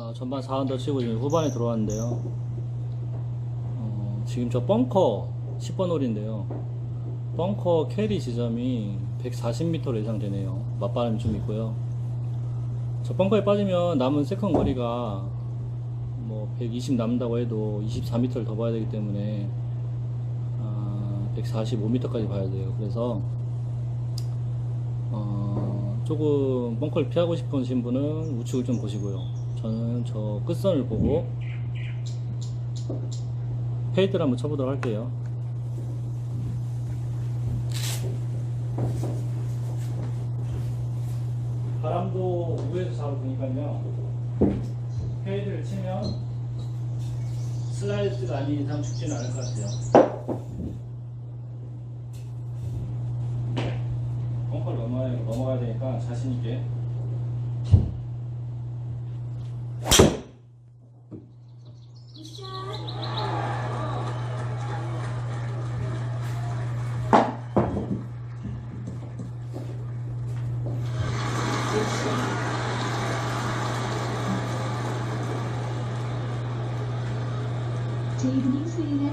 아, 전반 4언더 치고 지금 후반에 들어왔는데요. 어, 지금 저 벙커 10번 홀인데요. 벙커 캐리 지점이 140m 예상되네요. 맞바람이 좀 있고요. 저 벙커에 빠지면 남은 세컨 거리가 뭐 120 남는다고 해도 24m를 더 봐야 되기 때문에 아, 145m까지 봐야 돼요. 그래서 어, 조금 벙커를 피하고 싶으신 분은 우측을 좀 보시고요. 저는 저 끝선을 보고 페이드를 한번 쳐보도록 할게요. 바람도 우에서 잡아 보니까요. 페이드를 치면 슬라이드가 아닌 이상 죽지는 않을 것 같아요. 넘어가야 되니까 자신있게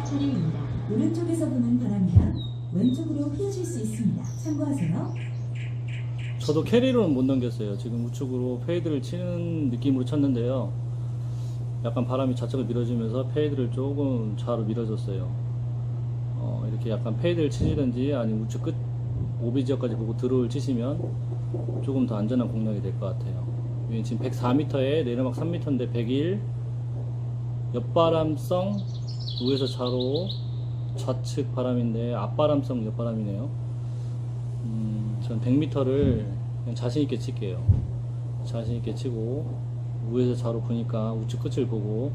차례입니다. 오른쪽에서 부는 바람이라 왼쪽으로 휘어질 수 있습니다. 참고하세요. 저도 캐리로는 못 넘겼어요. 지금 우측으로 페이드를 치는 느낌으로 쳤는데요. 약간 바람이 좌측을 밀어주면서 페이드를 조금 좌로 밀어줬어요. 어, 이렇게 약간 페이드를 치시든지 아니면 우측 끝 오비 지역까지 보고 드로우를 치시면 조금 더 안전한 공략이 될 것 같아요. 지금 104m에 내리막 3m인데 101 옆바람성 우에서 좌로 좌측 바람인데 앞바람성 옆바람이네요. 음, 전 100m를 그냥 자신있게 칠게요. 자신있게 치고, 우에서 좌로 보니까 우측 끝을 보고,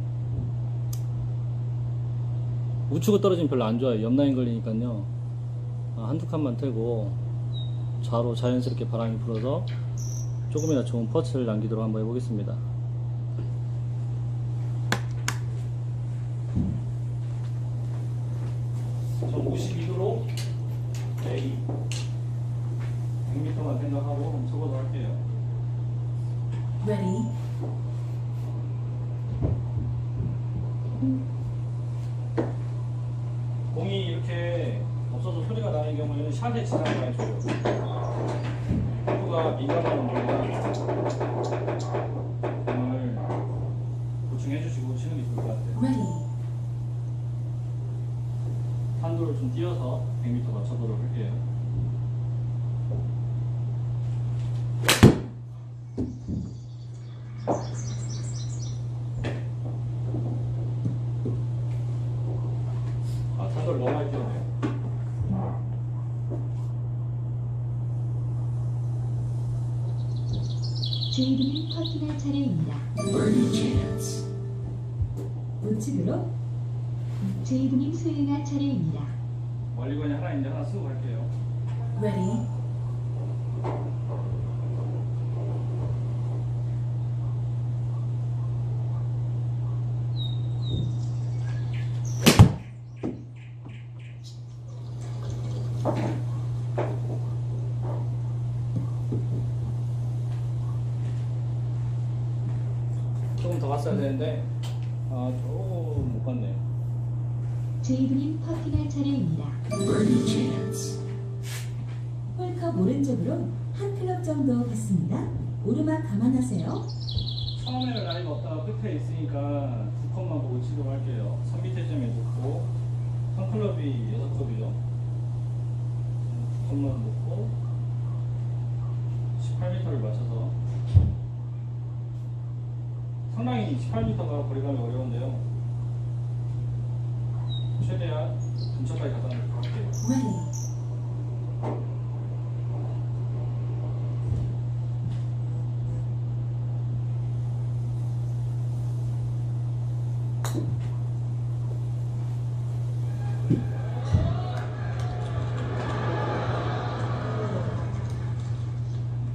우측으로 떨어지면 별로 안 좋아요. 옆라인 걸리니까요. 아, 한두 칸만 틀고, 좌로 자연스럽게 바람이 불어서 조금이나 좋은 퍼치를 남기도록 한번 해보겠습니다. 전 52도로 A 100m만 생각하고 쳐보도록 할게요. Ready, 공이 이렇게 없어서 소리가 나는 경우에는 샷에 지나가 많이 줘요. 피부가 민감한 운동이라 공을 보충해 주시고 치는 게 좋을 것 같아요. ready, 한도를 좀 띄어서 100m 맞춰보도록 할게요. 아, 한도를 너무 많이 띄었네요. 퍼팅할 차례입니다. 우측으로 제이분이 수행할 차례입니다. 멀리건이 하나 있는데 하나 쓰고 갈게요. ready, 갔어야 되는데, 아, 조금 못 갔네요. 제이분이 퍼팅할 차례입니다. 홀컵 오른쪽으로 한 클럽 정도 갔습니다. 오르막 감안하세요. 처음에는 라이가 없다가 끝에 있으니까 두 컷만 보고 치도록 할게요. 3 밑에 점에 놓고 3클럽이 6컵이죠. 두 컷만 놓고 18m를 맞춰서 상당히 18m가 거리감이 어려운데요. 최대한 근처까지 할게요. ready,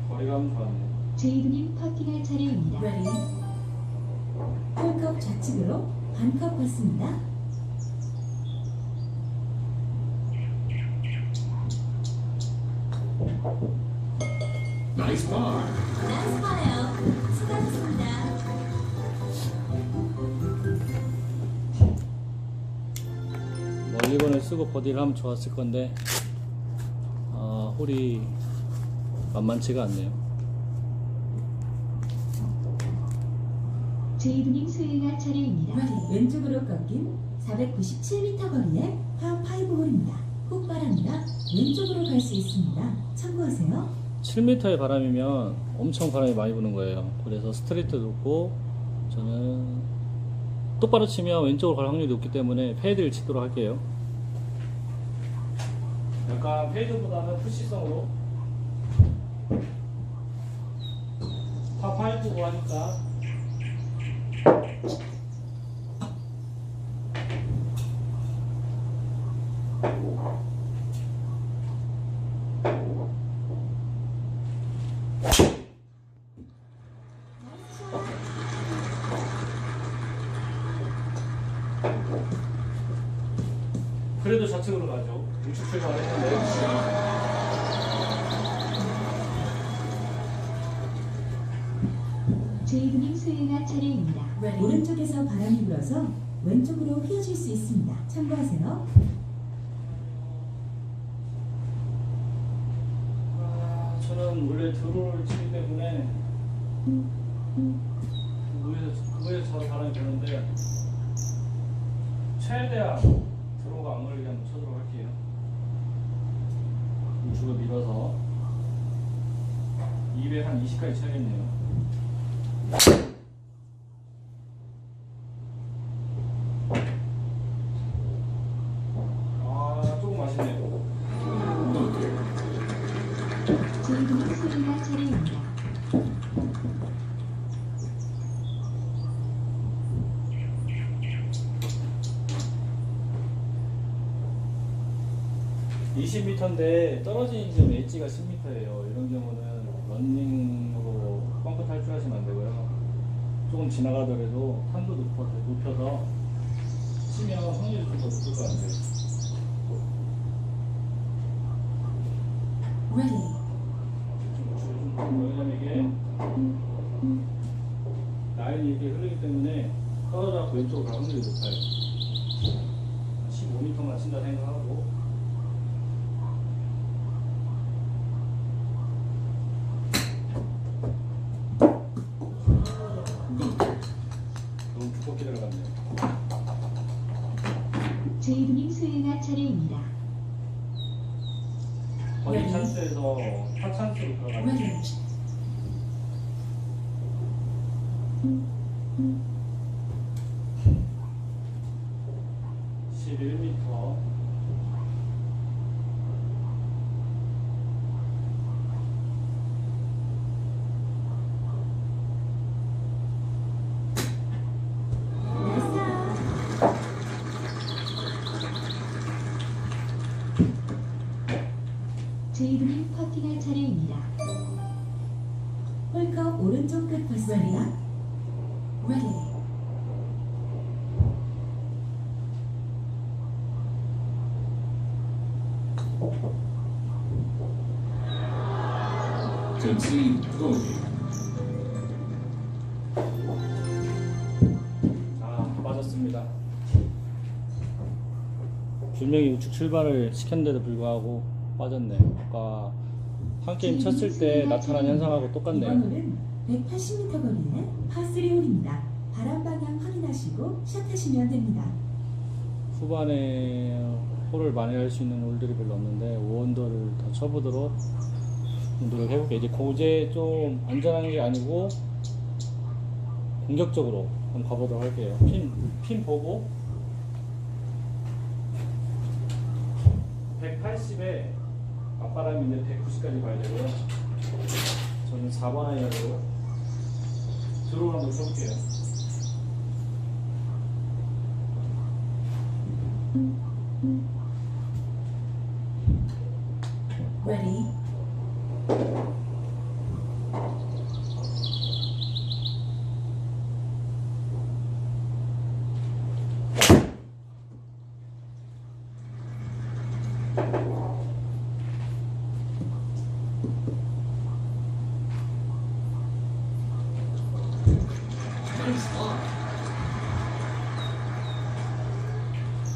거리감 좋았네요. 제이분이 퍼팅할 차례입니다. 풀컵 좌측으로 반컵 걷습니다. 나이스 파! 나이스 파예요. 수고하셨습니다. 뭐 1번을 쓰고 버디를 하면 좋았을 건데 어, 홀이 만만치가 않네요. 제이드님 수행할 차례입니다. 왼쪽으로 꺾인 497m 거리의 파5 홀입니다. 훅바람이라 왼쪽으로 갈 수 있습니다. 참고하세요. 7m의 바람이면 엄청 바람이 많이 부는 거예요. 그래서 스트레이트 놓고 저는 똑바로 치면 왼쪽으로 갈 확률이 높기 때문에 페이드를 치도록 할게요. 약간 페이드보다는 푸시성으로 파5고 하니까 그 저는 원래 드로를 치기 때문에 그거에서 그거에서 저로 바람이 부는데 최대한 드로가 안 걸리게 한번 쳐도록 할게요. 우측을 밀어서 200한 20까지 쳐야겠네요. 아 조금 아쉽네요. 제이드님 수행할 차례입니다. 이0 m 인데 엣지가 10m예요. 이런 경우는 런닝으로 벙커 탈출하시면 안 되고요. 조금 지나가더라도 탄도 높아서, 높여서 치면 확률이 좀 더 높을 것 같아요. 좀 왜냐면 이게 라인이 이렇게 흐르기 때문에 떨어져서 왼쪽으로 갈 확률이 높아요. 15m만 친다 생각하고 분명히 우측 출발을 시켰는데도 불구하고 빠졌네. 아까 한 게임 쳤을 때 나타난 현상하고 똑같네요. 홀은 180m 거리의 파3 홀입니다. 바람 방향 확인하시고 샷하시면 됩니다. 후반에 홀을 만회할 수 있는 홀들이 별로 없는데 5원더를 더 쳐보도록 노력해볼게요. 이제 고제 좀 안전한 게 아니고 공격적으로 한번 가보도록 할게요. 핀, 핀 보고 180에 앞바람인데 190까지 가야 되고요. 저는 4번 아이언으로 드로우 한번 쳐볼게요. 레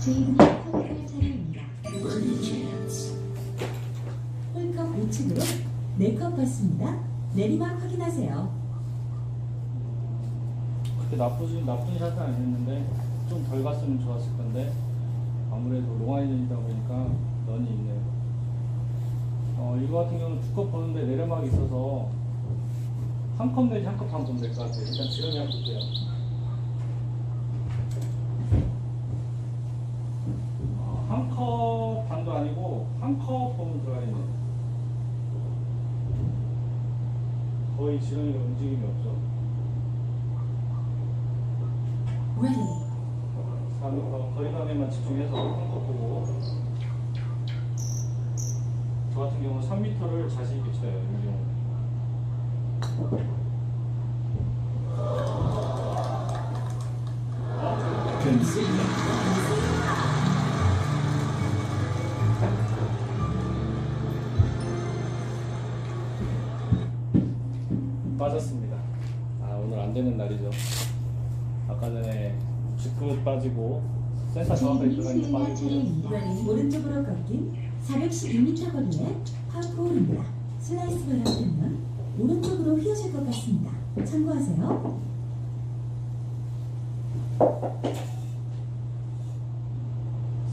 제인 화물 차례입니다. 홀컵 5층으로 4컵 받습니다. 내리막 확인하세요. 그렇게 나쁘지, 나쁜 샷은 아니었는데 좀 덜 갔으면 좋았을 건데 아무래도 롱아이전이다 보니까 런이 있네요. 어, 이거 같은 경우는 두컵 보는데 내리막이 있어서 한 컵 내지 한 컵 반 보면 될 것 같아요. 일단 지름이 한컵 돼요. 지렁이가 움직임이 없어. Ready. 4m 거리감에만 집중해서 한컵 보고 저 같은 경우는 3m를 자신 있게 쳐요 이 경우 Concede. 빠졌 직구 빠지고 센터 정확하게 제이브님 들어가니까 수혜가 빠지고 차례입니다. Ready. 오른쪽으로 꺾인 412m 거리의 파포홀입니다. 슬라이스 바람이면 오른쪽으로 휘어질 것 같습니다. 참고하세요.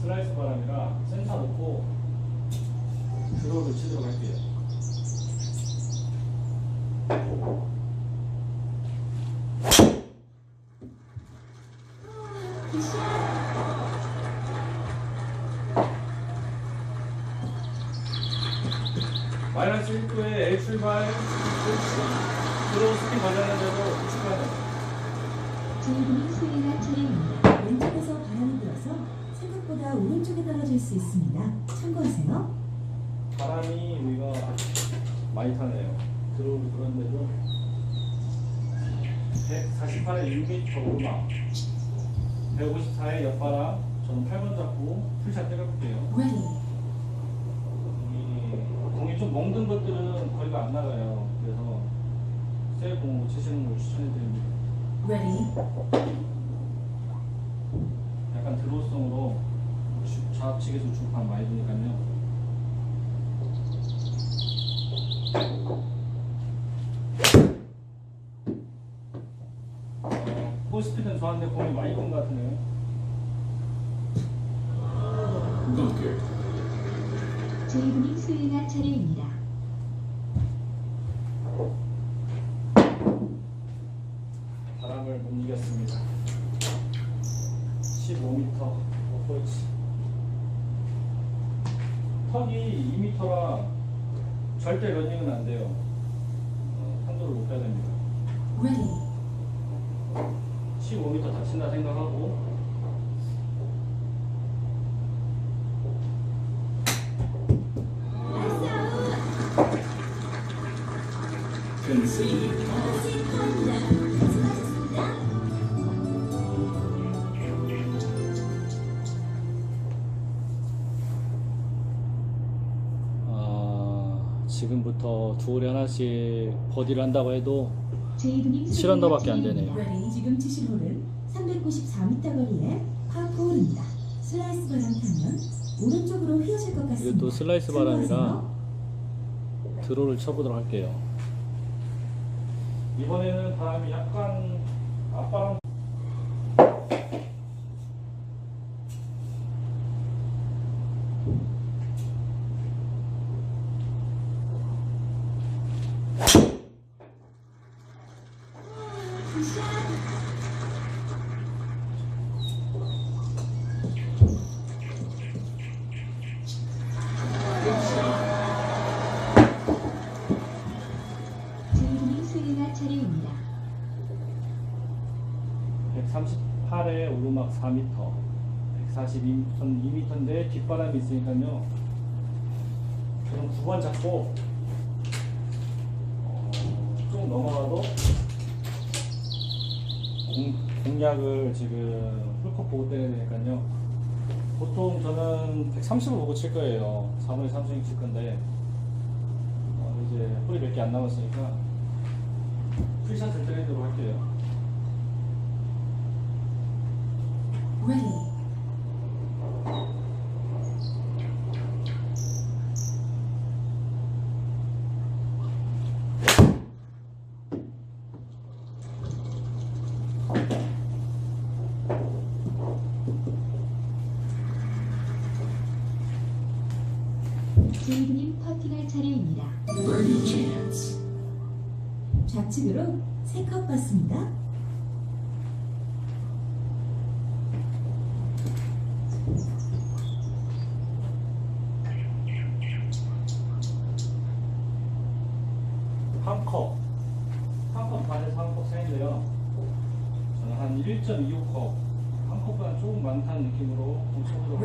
슬라이스 바람이라 센터 놓고 드로우를 치도록 할게요 마이너스 1도에 L 출발 드로우 스핀 걸렸는데도 우측가는 제이브님 수혜가 차례입니다. 왼쪽에서 바람이 불어서 생각보다 오른쪽에 떨어질 수 있습니다. 참고하세요. 바람이 우리가 많이 타네요. 들어오고 그런데도 148에 6m 오르막 154에 옆바람 저는 8번 잡고 풀샷 때려볼게요. Ready. 이 공이 좀 멍든 것들은 거리가 안 나가요. 그래서 셀 공으로 치시는 걸 추천해드립니다. Ready. 약간 드로우성으로 주- 좌측에서 중판 많이 드니까요. 어, 포스피드는 좋았는데 공이 많이 건것 같네요. Bunker. 제이브님 수혜가 차례입니다. 바람을 못 이겼습니다. 15m 어프로치. 턱이 2m라 절대 러닝은 안 돼요. 어, 탄도를 높여야 됩니다. Ready. 15m 다친다 생각하고 지금부터 두 홀에 하나씩 버디를 한다고 해도 제이브님 수혜가 7언더밖에 안 되네요. 지금 치실 홀은 394m 거리의 파포홀입니다. 슬라이스 바람 타면 오른쪽으로 휘어질 것 같습니다. 이것도 슬라이스 바람이라. 드로우를 쳐보도록 할게요. 이번에는 바람이 약간 앞바람 2m인데 뒷바람이 있으니까요. 저는 9번 잡고 어, 좀 넘어가도 공, 공략을 지금 풀컵 보고 때려야 되니까요. 보통 저는 130을 보고 칠 거예요. 3월 30일 칠 건데 어, 이제 홀이 몇 개 안 남았으니까 풀샷을 때리도록 할게요. Ready. 한 컵. 한 컵 반에서 한 컵 사이인데요. 저는 한 1.25컵. 한 컵보다 조금 많다는 느낌으로 좀 쳐보도록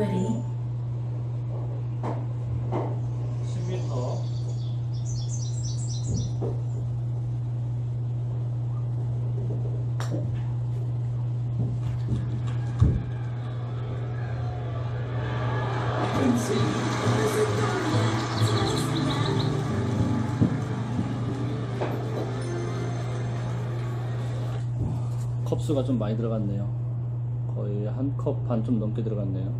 컵수가 좀 많이 들어갔네요. 거의 한 컵 반 좀 넘게 들어갔네요.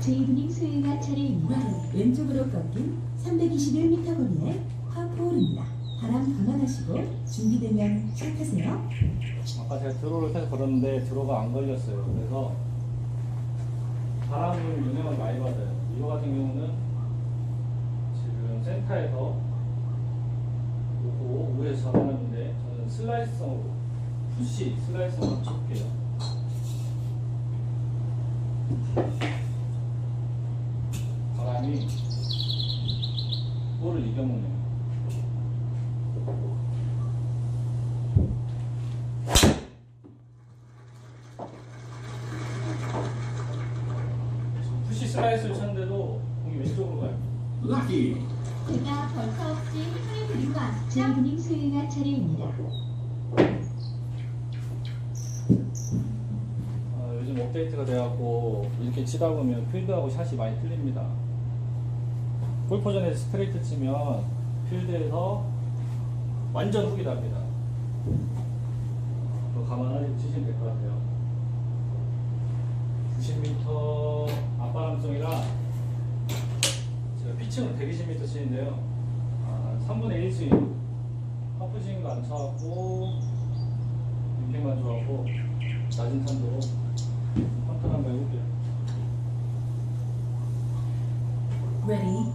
제이브닝 수행할 차례입니다. 왼쪽으로 꺾인 321m 거리의 파4홀입니다. 바람 감안하시고 준비되면 시작하세요. 아까 제가 드로우를 계속 걸었는데 드로우가 안 걸렸어요. 그래서 바람을 영향을 많이 받아요. 이거 같은 경우는 지금 센터에서 오고 우에서 잡아놨는데 슬라이스성으로 푸시 슬라이스성으로 쳐볼게요. 바람이 볼을 이겨먹네요. 지금 푸시 슬라이스를 쳤는데도 공이 왼쪽으로 가요. Lucky. 제가 벌써 없이 힘을 드린 거 아시죠? 제이브닝 수행할 차례입니다. 아, 요즘 업데이트가 돼갖고 이렇게 치다 보면 필드하고 샷이 많이 틀립니다. 골퍼전에서 스트레이트 치면 필드에서 완전 훅이 납니다. 그거 감안하시고 치시면 될 것 같아요. 90m 앞바람성이라 제가 피칭을 120m 치는데요. 아, 3분의 1 스윙. 하프스윙 거안 쳐갖고 임팩만 좋아하고 낮은 탄도로 컨트롤 한번 해볼게요. Ready?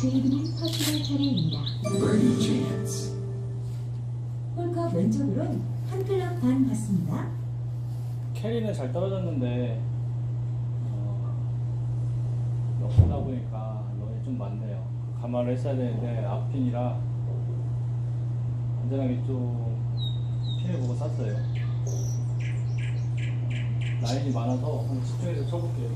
제이브닝 퍼팅할 차례입니다. Birdie chance. 홀컵 왼쪽으로 한 클럽 반 받습니다. 캐리는 잘 떨어졌는데 어, 역하다 보니까 런이 좀 많네요. 감안을 했어야 되는데 앞핀이라 안전하게 좀 핀을 보고 쐈어요. 라인이 많아서 한번 집중해서 쳐볼게요.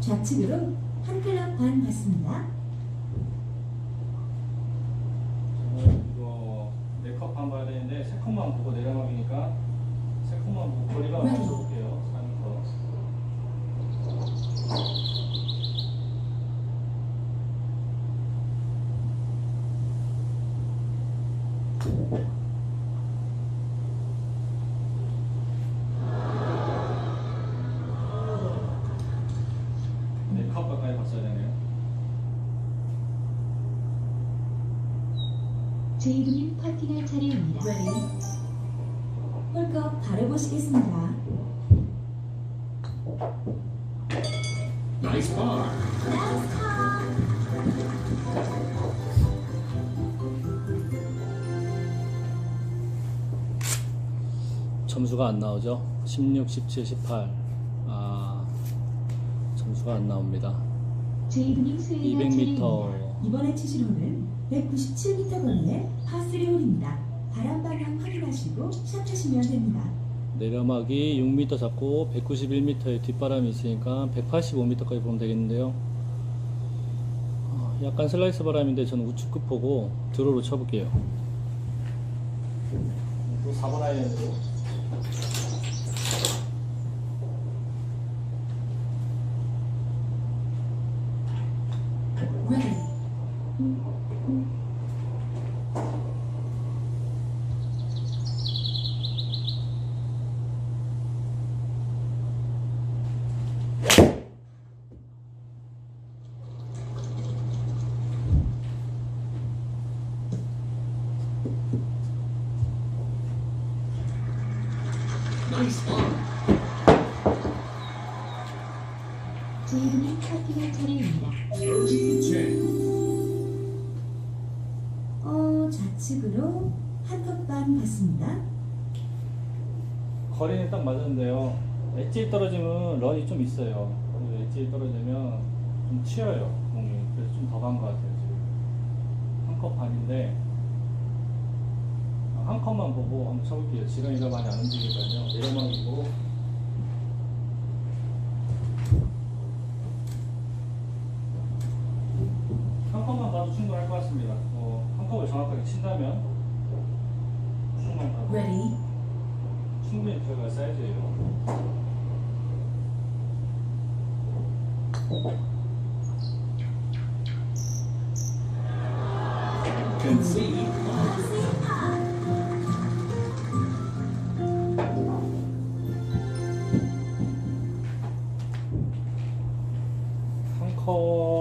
좌측으로 한 클럽 반 받습니다. 저는 이거 네컵 반 봐야 되는데 세 컵만 보고 내려가기니까 세 컵만 보고 거리가 네. 맞춰볼게요. 4m. 네컵 가까이 봤어야 되네요. 제이브닝 퍼팅할 차례입니다. 홀컵 바라보시겠습니다. Nice par. 점수가 안 나오죠. 16, 17, 18. 아, 점수가 안 나옵니다. 제이브닝 수행할 차례입니다. 200m. 이번에 홀은 197m 거리의 파3홀입니다. 바람 방향 확인하시고 샷하시면 됩니다. 내려막이 6m 잡고 191m의 뒷바람이 있으니까 185m까지 보면 되겠는데요. 어, 약간 슬라이스 바람인데 저는 우측 끝보고 드로우로 쳐볼게요. 또 4번 아이언으로. Ready? 엣지에 떨어지면 런이 좀 있어요. 그리고 엣지에 떨어지면 좀 치여요, 공이. 그래서 좀 더 간 것 같아요, 지금. 한 컵 반인데, 아, 한 컵만 보고 한번 쳐볼게요. 지렁이가 많이 안 움직이거든요. 내려막이고, 한 컵만 봐도 충분할 것 같습니다. 어, 한 컵을 정확하게 친다면, 봐도. Ready, 충분히 들어갈 사이즈예요. Concede.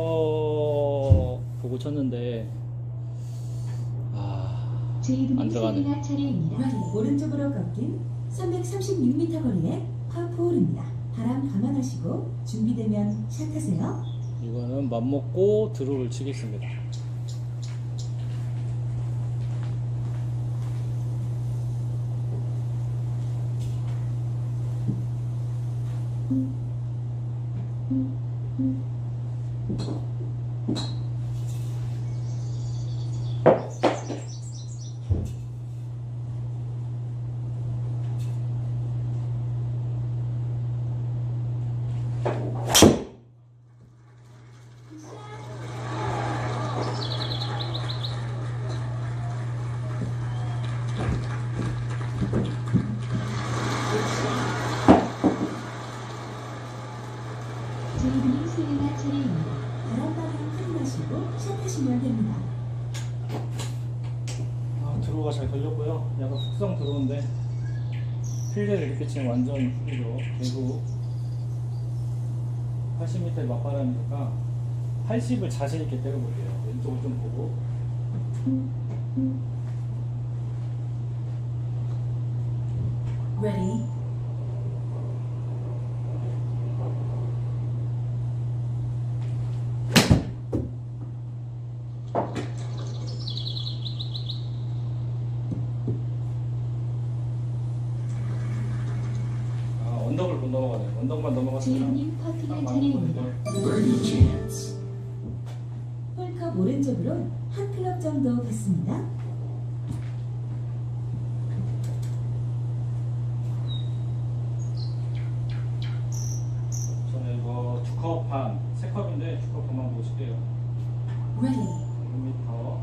한컵 보고 쳤는데 아, 안 제이드님 들어가네. 수행할 차례입니다. 오른쪽으로 꺾인 336m 거리의 파4홀입니다. 바람 감안하시고 준비되면 샷하세요. 이거는 맘먹고 드로우를 치겠습니다. 제이드님 수행할 차례입니다. 바람 방향 확인 샷하시면 됩니다. 아, 드로우가 잘 걸렸고요. 약간 속성 드로우인데 필드를 이렇게 치면 완전 풀리죠. 대구 80m의 맞바람이니까 80을 자신 있게 때려볼게요. 왼쪽을 좀 보고 Ready, 두컵 반, 세 컵인데 두 컵 반만 칠게요. Ready, 6m,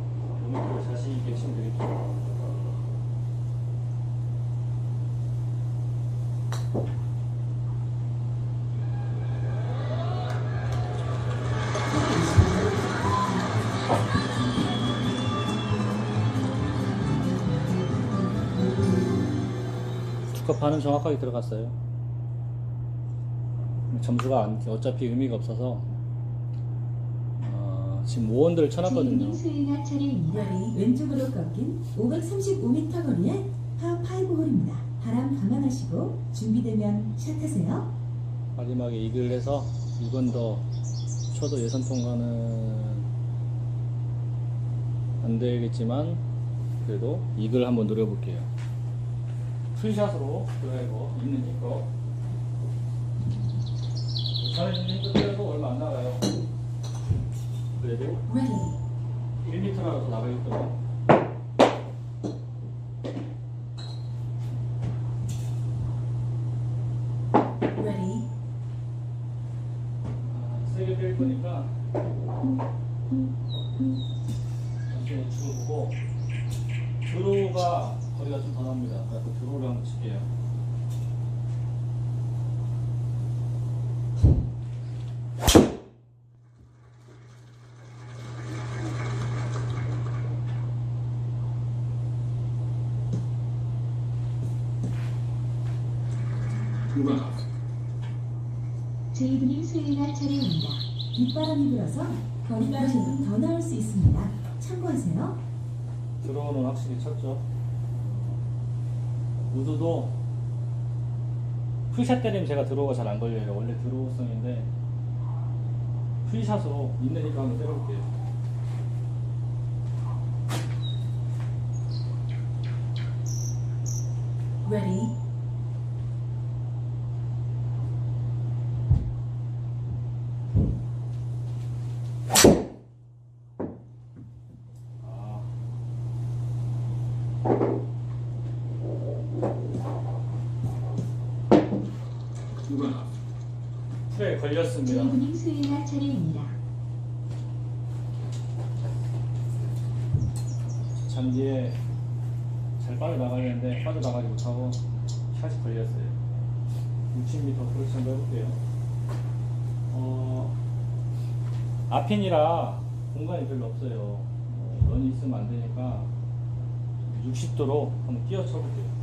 6m 자신 있게 치면 되겠죠. 두컵 반은 정확하게 들어갔어요. 점수가 안- 어차피 의미가 없어서 어, 지금 5원들을 쳐놨거든요. 제이드님 수행할 차례입니다. ready. 왼쪽으로 꺾인 535m 거리의 파5 홀입니다. 바람 감안하시고 준비되면 샷하세요. 마지막에 이글 해서 6원 더 쳐도 예선 통과는 안 되겠지만 그래도 이글 한번 노려볼게요. 풀샷으로 드라이버 있는 힘껏 힘껏 때려도 얼마 안 나가요. 그래도 Ready, 1m라도 나가겠더라고. ready, 아, 세게 뺄 거니까 이렇게 주고 드로우가 거리가 좀 더 납니다. 그래서 드로우를 한번 칠게요. Rough. 제이드님 수행할 차례입니다. 빗 바람이 불어서 거리가 조금 더 나올 수 있습니다. 참고하세요. 드로우는 확실히 쳤죠. 우드도 풀샷 때리면 제가 드로우가 잘 안 걸려요. 원래 드로우성인데 풀샷으로 있으니까 한번 때려볼게요. Ready. 아, 누가 나왔어? 풀에 걸렸습니다. 드리블링 수행할 차례입니다. 잔디에 잘 빠져나가려는데 빠져나가지 못하고 샷이 걸렸어요. 60m 프로치 한번 해볼게요. 어, 앞핀이라 공간이 별로 없어요. 어, 런이 있으면 안 되니까 60도로 한번 뛰어 쳐볼게요.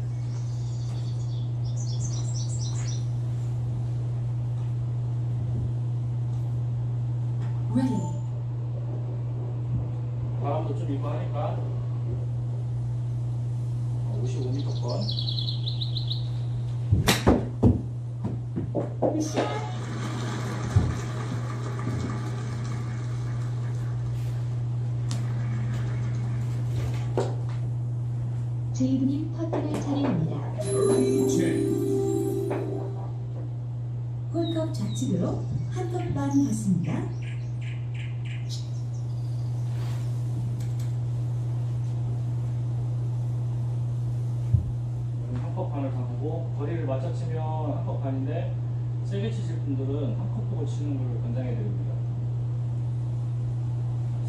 Ready. 바람도 좀 있고 하니까 55m 건. 제이드님 퍼팅할 차례입니다. Birdie J. 홀컵 좌측으로 한컵 반 갔습니다. 한 컵 반을 다 보고 거리를 맞춰 치면 한 컵 반인데 세게 치실 분들은 한 컵 보고 치는 걸 권장해 드립니다.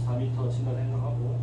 4m 친다 생각하고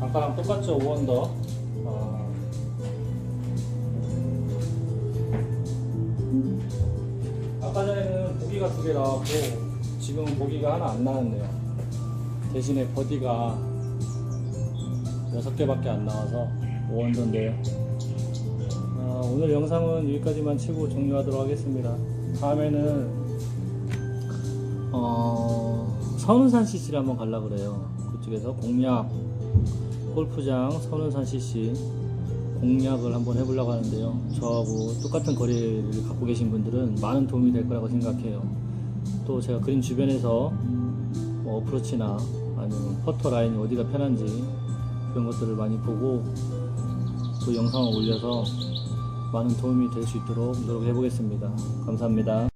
아까랑 똑같죠 5원더? 아, 아까 전에는 보기가 두 개 나왔고 지금은 보기가 하나 안 나왔네요. 대신에 버디가 여섯 개밖에 안 나와서 5원 더인데요. 아, 오늘 영상은 여기까지만 치고 종료하도록 하겠습니다. 다음에는 어, 선운산 CC를 한번 가려 그래요. 그쪽에서 공략 골프장 선운산 CC 공략을 한번 해보려고 하는데요. 저하고 똑같은 거리를 갖고 계신 분들은 많은 도움이 될 거라고 생각해요. 또 제가 그림 주변에서 뭐 어프로치나 아니면 퍼터 라인이 어디가 편한지 그런 것들을 많이 보고 또 영상을 올려서 많은 도움이 될 수 있도록 노력해 보겠습니다. 감사합니다.